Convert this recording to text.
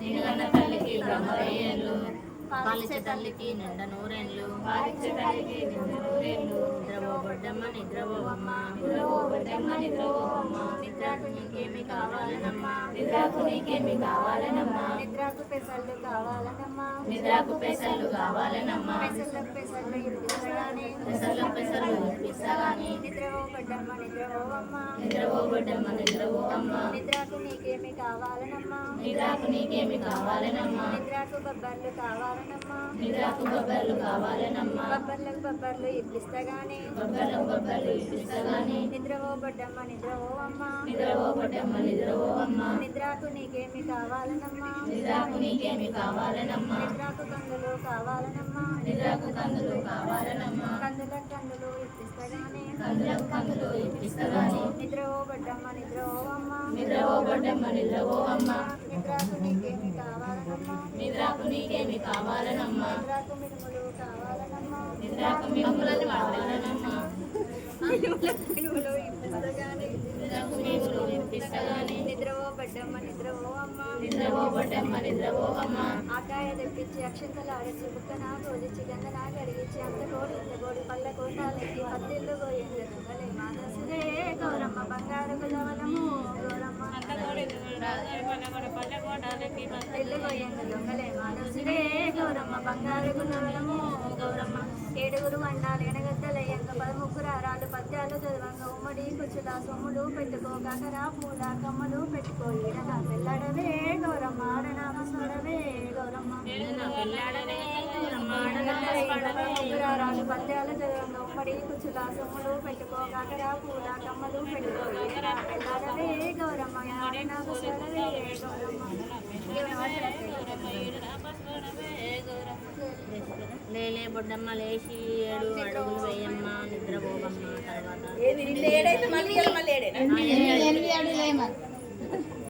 నిగన్న తల్లికి బ్రహ్మవేళ్ళు పాలిచ్చే తల్లికి నిండ నూరేళ్ళు పాలిచ్చే తల్లికి నిండ నూరేళ్ళు నిద్రపోబడ్డమ్మ నిద్రకు నీకేమి కావాలనమ్మా. నిద్రకు నీకేమి కావాలనమ్మా. నిద్రకు పెసళ్ళు కావాలనమ్మా. నిద్రకు పెసలు కావాలనమ్మా. పెసలు పెసలు ఇప్పిస్తాగాని నిద్రపోబడ్డమ్మ నిద్రపోవమ్మా నిద్రపోబడ్డమ్మ నిద్రపోవమ్మ నిద్రకు నీకేమి కావాలనమ్మా. నిద్రకు నీకేమి కావాలనమ్మా. నిద్రకు బొబ్బర్లు కావాలనమ్మా. నిద్రకు బొబ్బర్లు కావాలనమ్మా. బొబ్బర్లకు బొబ్బర్లు ఇప్పిస్తగానే. బొబ్బర్లు బొబ్బర్లు ఇప్పిస్తాగాని. నిద్రపోబడ్డమ్మ నిద్రపోవమ్మా నిద్రపోబడ్డమ్మ నిద్రపోవమ్మ నిద్రకు నీకేమి కావాలనమ్మా. నిద్రకు నీకేమి కావాలనమ్మా. నిద్రకు కందులు కావాలనమ్మా. నిద్రకు కందులు కావాలనమ్మా కందులకు కందులు ఇప్పిస్తగానే కందులకు కందులు నిద్రకు నీకేమి కావాలనమ్మా నిద్రకు నీకేమి కావాలనమ్మా నిద్రకు మినుములు కావాలనమ్మా నిద్రకు మినుములు ఇప్పిస్తగానే. నిద్రకు నిద్రపోబడ్డమ్మ నిద్రపోవమ్మా. నిద్రపోబడ్డమ్మ నిద్రపోవమ్మ. ఆకాయ తెప్పించి అక్షంతలు ఆడేసి బుక్కన గోలిచి గంగన గడిగించి అంత కోడి ఇంత కోడి పళ్ళ కోటాలెక్కి పత్తిళ్ళు గోయింది దొంగలే మానసులే. గౌరమ్మ బంగారు గౌరమ్మ. దొంగలే బంగారు ఏడుగురు వండాలు ఎనగద్దలయ్యంగ పదముగ్గురు ఆరాలు పద్యాలు చదవంగ ఉమ్మడి కుచ్చుల సొమ్ములు పెట్టుకో కాకర పూల కమ్మలు పెట్టుకో ఈడన పెళ్ళడవే గౌరమ్మ ఆడనామ స్వరవే గౌరమ్మ. పెళ్ళాడవే గౌరమ్మ ఆడనామ స్వరవే. ముగ్గురారాలు పద్యాలు చదవంగ ఉమ్మడి కుచ్చుల సొమ్ములు పెట్టుకో కాకర పూల కమ్మలు పెట్టుకో. ఈడన పెళ్ళడవే గౌరమ్మ ఆడనామ స్వరవే గౌరమ్మ. లేలే బొడ్డమ్మ లేచి ఏడు అడుగులు వేయమ్మ నిద్రపోవమ్మ. తర్వాత ఏడైతే మళ్ళీ మళ్ళీ